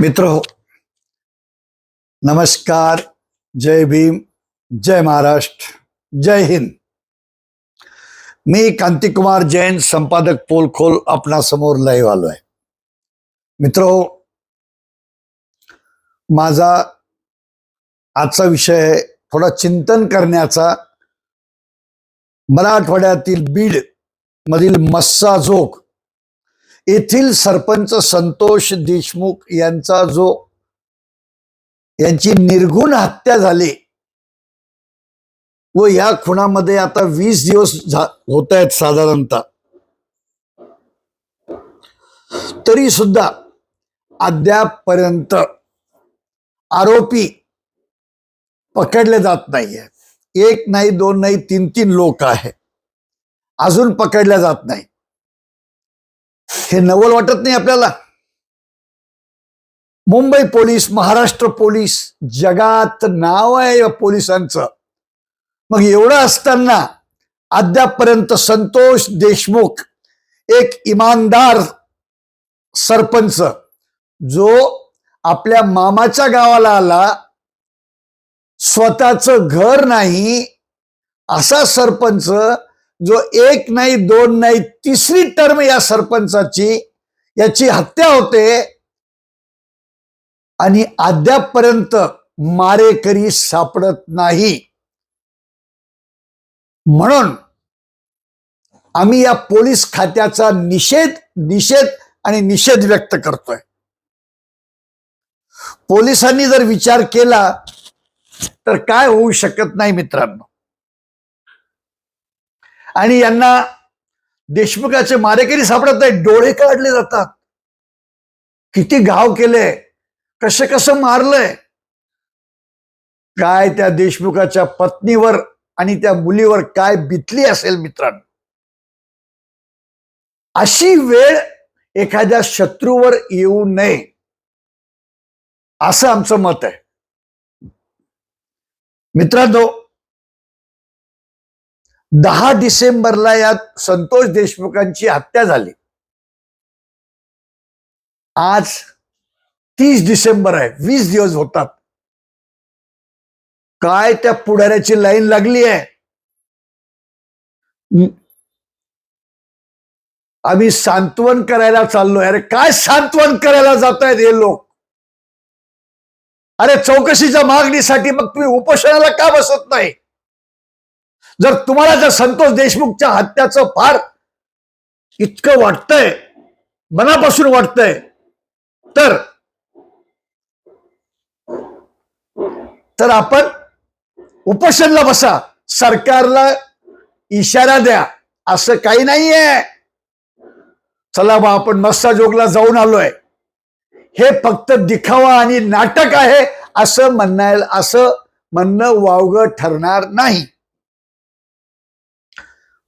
मित्र हो नमस्कार जय भीम जय महाराष्ट्र जय हिंद. मी कांतिकुमार जैन संपादक पोलखोल आपणासमोर लाईव्ह आलो आहे. मित्र हो माझा आजचा विषय आहे थोडा चिंतन करण्याचा. मराठवाड्यातील बीड मधील मस्सा जोक येथील सरपंच संतोष देशमुख यांचा जो यांची निर्गुण हत्या झाली व या खुणामध्ये आता वीस दिवस होत आहेत साधारणतः. तरी सुद्धा अद्यापपर्यंत आरोपी पकडले जात नाहीये. एक नाही दोन नाही तीन तीन लोक आहे. अजून पकडल्या जात नाही. हे नवल वाटत नाही आपल्याला. मुंबई पोलीस महाराष्ट्र पोलीस जगात नाव आहे या पोलिसांचं. मग एवढं असताना अद्यापर्यंत संतोष देशमुख एक इमानदार सरपंच जो आपल्या मामाच्या गावाला आला स्वतःचं घर नाही असा सरपंच जो एक नाही दोन नाही तिसरी टर्म या सरपंचाची याची हत्या होते. आणि अद्यापपर्यंत मारेकरी सापडत नाही. म्हणून आम्ही या पोलीस खात्याचा निषेध निषेध आणि निषेध व्यक्त करतोय. पोलिसांनी जर विचार केला तर काय होऊ शकत नाही मित्रांनो? आणि यांना देशमुखाचे मारेकरी सापडत नाही डोळे काढले जातात. किती घाव केले कसे कसं मारलंय. काय त्या देशमुखाच्या पत्नीवर आणि त्या मुलीवर काय बितली असेल मित्रांनो. अशी वेळ एखाद्या शत्रूवर येऊ नये. असं आमचं मत आहे. मित्रांनो दहा डिसेंबरला या संतोष देशमुखांची हत्या झाली. आज तीस डिसेंबर आहे. वीस दिवस होतात. काय त्या पुढाऱ्याची लाईन लागली आहे? आम्ही सांत्वन करायला चाललोय. अरे काय सांत्वन करायला जात आहेत हे लोक? अरे चौकशीच्या मागणीसाठी मग तुम्ही उपोषणाला का बसत नाही? जर तुम्हाला जर संतोष देशमुखच्या हत्याचं फार इतकं वाटतंय मनापासून वाटतंय तर तर आपण उपोषणला बसा. सरकारला इशारा द्या. असं काही नाहीये. चला बा आपण मस्साजोगला जाऊन आलोय. हे फक्त दिखावा आणि नाटक आहे असं म्हणायला असं म्हणणं वावगं ठरणार नाही.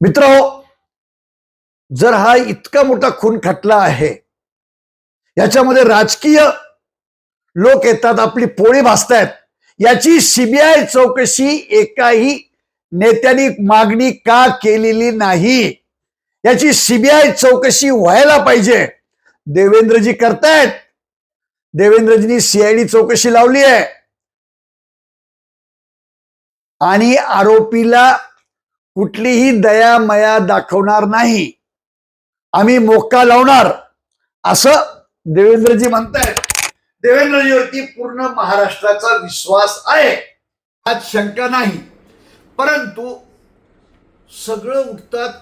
मित्र जर हा इतका मोठा खून खटला आहे याच्यामध्ये राजकीय लोक येतात आपली पोळी भासतायत याची सीबीआय चौकशी एकाही नेत्यांनी मागणी का केलेली नाही? याची सीबीआय चौकशी व्हायला पाहिजे. देवेंद्रजी करतायत. देवेंद्रजींनी सीआयडी चौकशी लावली आहे आणि आरोपीला कुठलीही दया मया दाखवणार नाही. आम्ही मोक्का लावणार. असं देवेंद्रजी म्हणतायत. देवेंद्रजीवरती पूर्ण महाराष्ट्राचा विश्वास आहे. आज शंका नाही. परंतु सगळं उठतात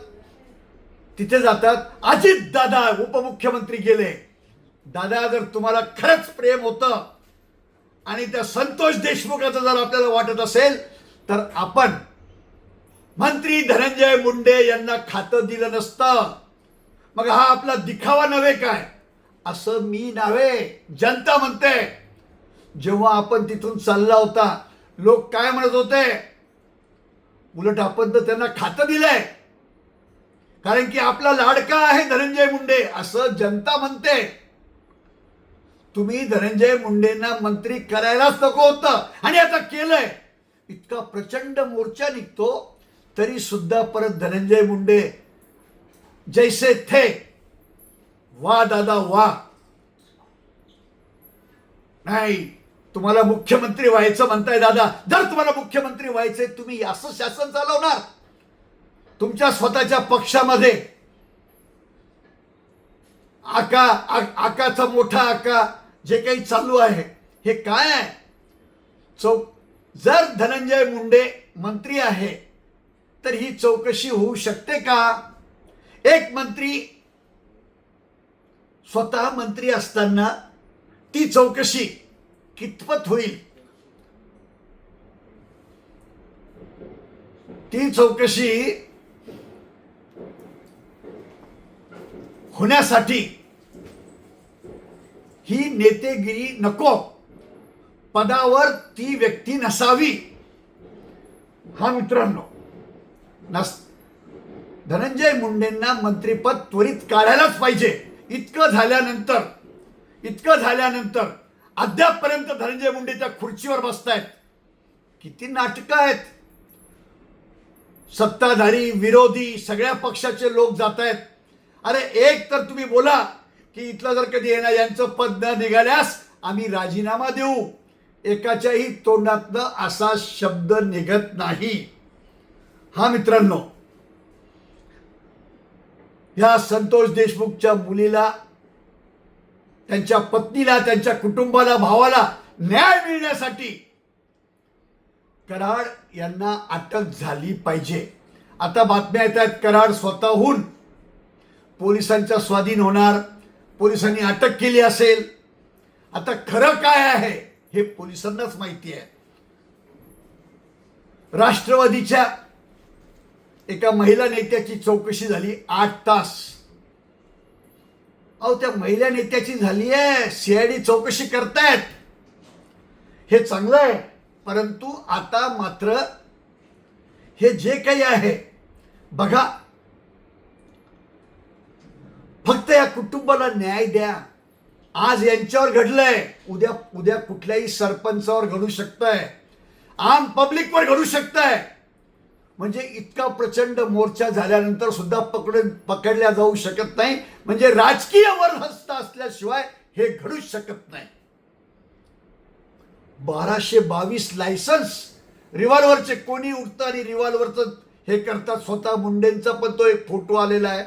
तिथे जातात. अजित दादा उपमुख्यमंत्री गेले. दादा जर तुम्हाला खरंच प्रेम होतं आणि त्या संतोष देशमुखाचं जर आपल्याला वाटत असेल तर आपण मंत्री धनंजय मुंडे यांना खातं दिलं नसतं. मग हा आपला दिखावा नव्हे काय? असं मी नव्हे जनता म्हणते. जेव्हा आपण तिथून चालला होता लोक काय म्हणत होते? उलट आपण तर त्यांना खातं दिलंय. कारण की आपला लाडका आहे धनंजय मुंडे असं जनता म्हणते. तुम्ही धनंजय मुंडेंना मंत्री करायलाच नको होतं. आणि आता केलंय. इतका प्रचंड मोर्चा निघतो तरी सुद्धा परत धनंजय मुंडे जैसे थे वा दादा वा. नाही तुम्हाला मुख्यमंत्री व्हायचं म्हणताय दादा. जर तुम्हाला मुख्यमंत्री व्हायचंय तुम्ही असं शासन चालवणार. तुमच्या स्वतःच्या पक्षामध्ये. आका आ- आकाचा मोठा आका जे काही चालू आहे हे काय आहे? चौ जर धनंजय मुंडे मंत्री आहे तर ही चौकशी होऊ शकते का? एक मंत्री स्वतः मंत्री असताना ती चौकशी कितपत होईल? ती चौकशी होण्यासाठी ही नेतेगिरी नको. पदावर ती व्यक्ती नसावी. हा मित्रांनो नस धनंजय मुंडेंना मंत्रीपद त्वरित काढायलाच पाहिजे. इतकं झाल्यानंतर इतकं झाल्यानंतर अद्यापपर्यंत धनंजय मुंडे त्या खुर्चीवर बसतायत. किती नाटकं आहेत. सत्ताधारी विरोधी सगळ्या पक्षाचे लोक जात आहेत अरे एक तर तुम्ही बोला की इथलं जर कधी येणार यांचं पद न निघाल्यास आम्ही राजीनामा देऊ. एकाच्याही तोंडातनं असा शब्द निघत नाही. हा मित्रांनो ह्या संतोष देशमुखच्या मुलीला त्यांच्या पत्नीला त्यांच्या कुटुंबाला भावाला न्याय मिळण्यासाठी कराड यांना अटक झाली पाहिजे. आता बातम्या येत आहेत कराड स्वतःहून पोलिसांच्या स्वाधीन होणार. पोलिसांनी अटक केली असेल. आता खरं काय आहे हे पोलिसांनाच माहिती आहे. राष्ट्रवादीच्या एका महिला नेत्याची चौकशी झाली आठ तास. अहो त्या महिला नेत्याची झाली आहे. सीआयडी चौकशी करतायत. हे चांगलं आहे. परंतु आता मात्र हे जे काही आहे बघा. फक्त या कुटुंबाला न्याय द्या. आज यांच्यावर घडलंय. उद्या उद्या कुठल्याही सरपंचावर घडू शकतंय. आम पब्लिकवर घडू शकतंय. म्हणजे इतका प्रचंड मोर्चा झाल्यानंतर सुद्धा पकडून पकडल्या जाऊ शकत नाही. म्हणजे राजकीय वरहस्त असल्याशिवाय हे घडूच शकत नाही. बाराशे बावीस लायसन्स रिव्हॉल्वरचे कोणी उठतं आणि रिव्हॉल्वरचं हे करतात? स्वतः मुंडेंचा पण तो एक फोटो आलेला आहे.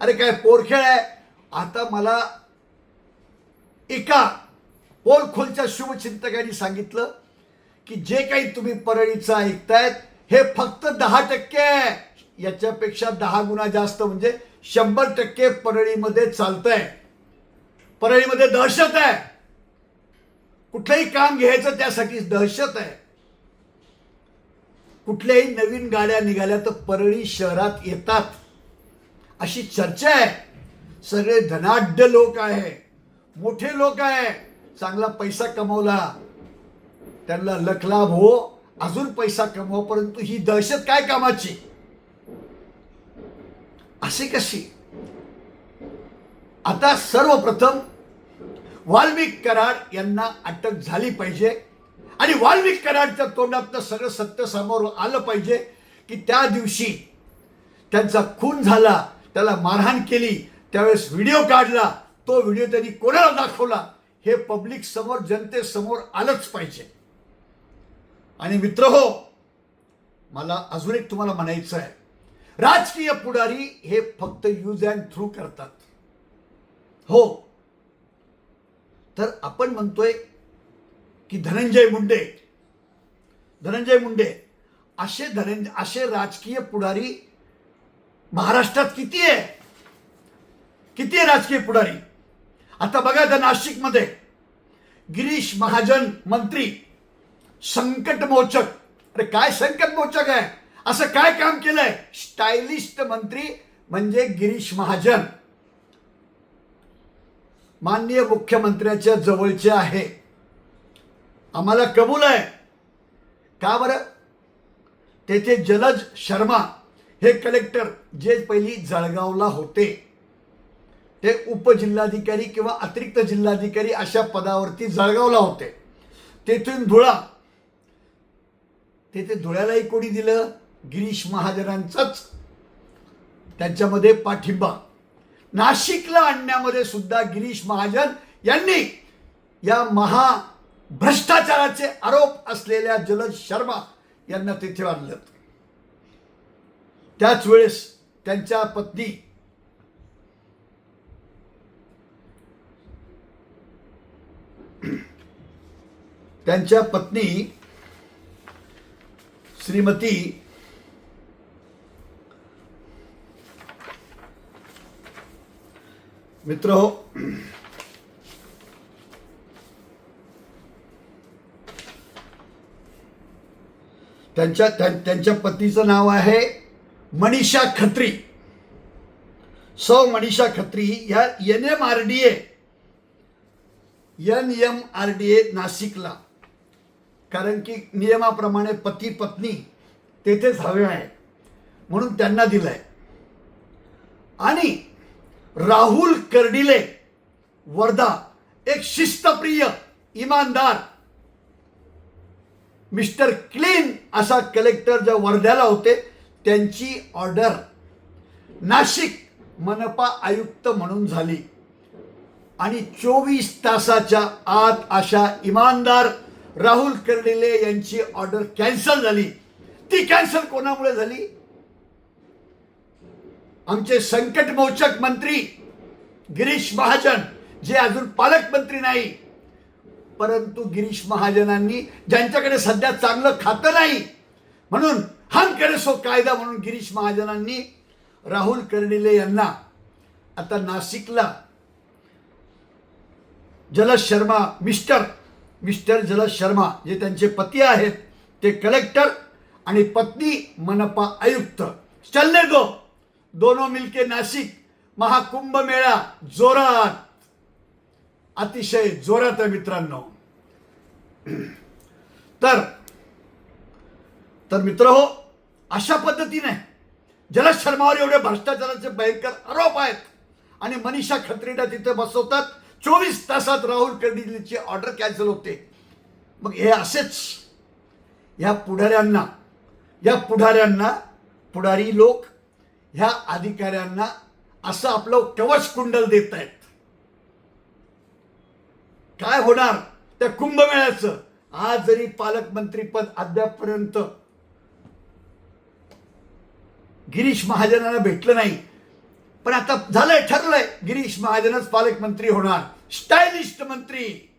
अरे काय पोरखेळ आहे? आता मला एका पोलखोलच्या शुभचिंतकांनी सांगितलं की जे काही तुम्ही परळीचं ऐकतायत हे फक्त दहा टक्के आहे. याच्यापेक्षा दहा गुणा जास्त म्हणजे शंभर टक्के परळीमध्ये चालतंय. परळीमध्ये दहशत आहे. कुठलंही काम घ्यायचं त्यासाठी दहशत आहे. कुठल्याही नवीन गाड्या निघाल्या तर परळी शहरात येतात. अशी चर्चा आहे. सगळे धनाढ्य लोक आहे. मोठे लोक आहे. चांगला पैसा कमवला. त्यांना लखलाभ हो. अजून पैसा कमव परंतु ही दहशत काय कामाची? अशी कशी? आता सर्वप्रथम वाल्मिक कराड यांना अटक झाली पाहिजे आणि वाल्मिक कराडच्या तोंडातनं सगळं सत्य समोर आलं पाहिजे की त्या दिवशी त्यांचा खून झाला त्याला मारहाण केली त्यावेळेस व्हिडिओ काढला तो व्हिडिओ त्यांनी कोणाला दाखवला हे पब्लिक समोर जनतेसमोर आलंच पाहिजे. आणि मित्र हो मला अजून एक तुम्हाला म्हणायचं आहे. राजकीय पुढारी हे फक्त यूज अँड थ्रू करतात. हो. तर आपण म्हणतोय की धनंजय मुंडे धनंजय मुंडे असे धनंजय असे राजकीय पुढारी महाराष्ट्रात किती आहे? किती आहे राजकीय पुढारी? आता बघा त्या नाशिकमध्ये गिरीश महाजन मंत्री संकटमोचक. अरे काय संकटमोचक आहे? असं काय काम केलंय? स्टायलिस्ट मंत्री म्हणजे गिरीश महाजन. माननीय मुख्यमंत्र्याच्या जवळचे आहे. आम्हाला कबूल आहे. का बरं? तेथे जलज शर्मा हे कलेक्टर जे पहिली जळगावला होते. ते उपजिल्हाधिकारी किंवा अतिरिक्त जिल्हाधिकारी अशा पदावरती जळगावला होते. तेथून धुळा तेथे धुळ्यालाही कोणी दिलं? गिरीश महाजनांचाच. त्यांच्यामध्ये पाठिंबा. नाशिकला आणण्यामध्ये सुद्धा गिरीश महाजन यांनी या महा भ्रष्टाचाराचे आरोप असलेल्या जलद शर्मा यांना तिथे आणलं. त्याच वेळेस त्यांच्या पत्नी त्यांच्या पत्नी श्रीमती मित्र हो. त्यांच्या त्यांच्या पतीचं नाव आहे मनीषा खत्री. सौ मनीषा खत्री या N M R D A N M R D A नाशिकला. कारण की नियमाप्रमाणे पती पत्नी तेथेच हवे आहे म्हणून त्यांना दिलंय. आणि राहुल कर्डिले वर्धा एक शिस्तप्रिय इमानदार मिस्टर क्लीन असा कलेक्टर ज्या वर्ध्याला होते त्यांची ऑर्डर नाशिक मनपा आयुक्त म्हणून झाली. आणि चोवीस तासाच्या आत अशा इमानदार राहुल कर्डिले यांची ऑर्डर कॅन्सल झाली. ती कॅन्सल कोणामुळे झाली? आमचे संकटमोचक मंत्री गिरीश महाजन जे अजून पालकमंत्री नाही. परंतु गिरीश महाजनांनी ज्यांच्याकडे सध्या चांगलं खातं नाही म्हणून हम करे सो कायदा म्हणून गिरीश महाजनांनी राहुल कर्डिले यांना आता नाशिकला जलद शर्मा मिस्टर मिस्टर जलद शर्मा जे त्यांचे पती आहेत ते कलेक्टर आणि पत्नी मनपा आयुक्त. चलने दो दोनों मिलके नाशिक महाकुंभ मेळा जोरात. अतिशय जोरात आहे मित्रांनो. तर तर मित्र हो अशा पद्धतीने जलद शर्मावर एवढे भ्रष्टाचाराचे भयंकर आरोप आहेत आणि मनीषा खत्रीला तिथे बसवतात. चोवीस तासात राहुल कर्डिलेची ऑर्डर कॅन्सल होते. मग हे असेच या पुढाऱ्यांना या पुढाऱ्यांना पुढारी लोक ह्या अधिकाऱ्यांना असं आपलं कवच कुंडल देत आहेत काय होणार? त्या कुंभमेळ्याचं. आज जरी पालकमंत्रीपद अद्यापपर्यंत गिरीश महाजनांना भेटलं नाही पण आता झालंय ठरलंय. गिरीश महाजनच पालकमंत्री होणार. स्टायलिस्ट मंत्री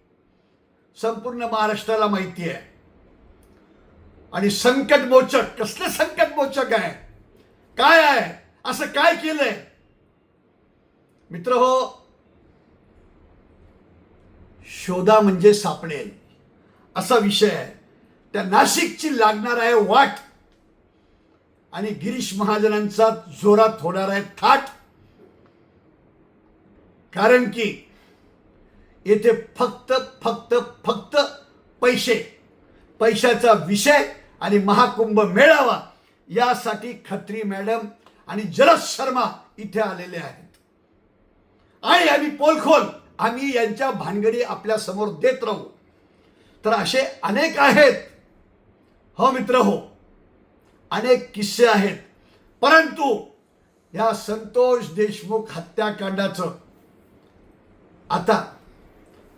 संपूर्ण महाराष्ट्राला माहिती आहे. आणि संकटमोचक कसलं संकटमोचक आहे? काय आहे? असं काय केलंय? मित्र हो शोधा म्हणजे सापडेल. असा विषय आहे. त्या नाशिकची लागणार आहे वाट. आणि गिरीश महाजनांचा जोरात होणार आहे थाट. कारण की येथे फक्त फक्त फक्त पैसे. पैशाचा विषय आणि महाकुंभ मेळावा यासाठी खत्री मॅडम आणि जलद शर्मा इथे आलेले आहेत. आणि आम्ही पोलखोल आम्ही यांच्या भानगडी आपल्यासमोर देत राहू. तर असे अनेक आहेत. हो मित्र हो. अनेक किस्से आहेत. परंतु या संतोष देशमुख हत्याकांडाचं आता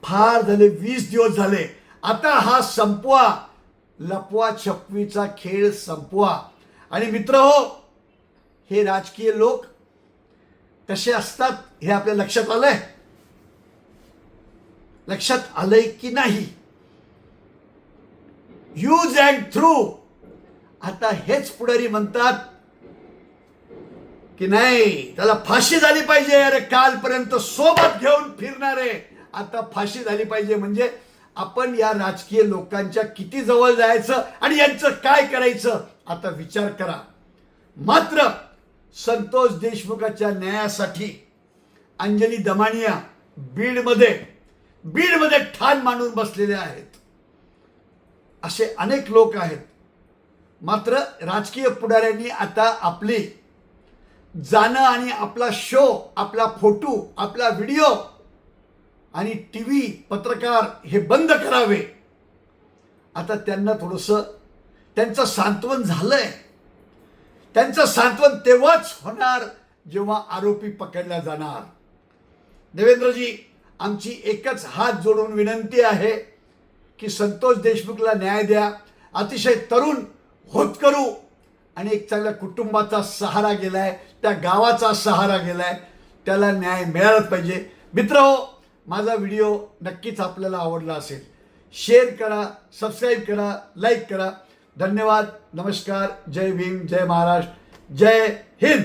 फार झाले वीस दिवस झाले. आता हा संपवा. लपवा छपवीचा खेळ संपवा. आणि मित्र हो हे राजकीय लोक कसे असतात हे आपल्या लक्षात आलंय? लक्षात आलंय की नाही? यूज अँड थ्रू आता हेच पुढारी म्हणतात की नाही त्याला फाशी झाली पाहिजे. अरे कालपर्यंत सोबत घेऊन फिरणारे आता फाशी झाली पाहिजे. म्हणजे आपण या राजकीय लोकांच्या किती जवळ जायचं आणि यांचं काय करायचं आता विचार करा. मात्र संतोष देशमुखाच्या न्यायासाठी अंजली दमानिया बीडमध्ये बीडमध्ये ठाण मांडून बसलेले आहेत. असे अनेक लोक आहेत. मात्र राजकीय पुढाऱ्यांनी आता आपली जाणं आणि आपला शो आपला फोटो आपला व्हिडिओ आणि टी व्ही पत्रकार हे बंद करावे. आता त्यांना थोडंसं त्यांचं सांत्वन झालंय. त्यांचं सांत्वन तेव्हाच होणार जेव्हा आरोपी पकडला जाणार. देवेंद्रजी आमची एकच हात जोडून विनंती आहे की संतोष देशमुखला न्याय द्या. अतिशय तरुण होत करू आणि एक चांगल्या कुटुंबाचा सहारा गेलाय त्या गावाचा सहारा गेलाय त्याला न्याय मिळालाच पाहिजे. मित्र हो, माझा व्हिडिओ नक्कीच आपल्याला आवडला असेल. शेअर करा सबस्क्राईब करा लाईक करा. धन्यवाद. नमस्कार. जय भीम. जय महाराष्ट्र. जय हिंद.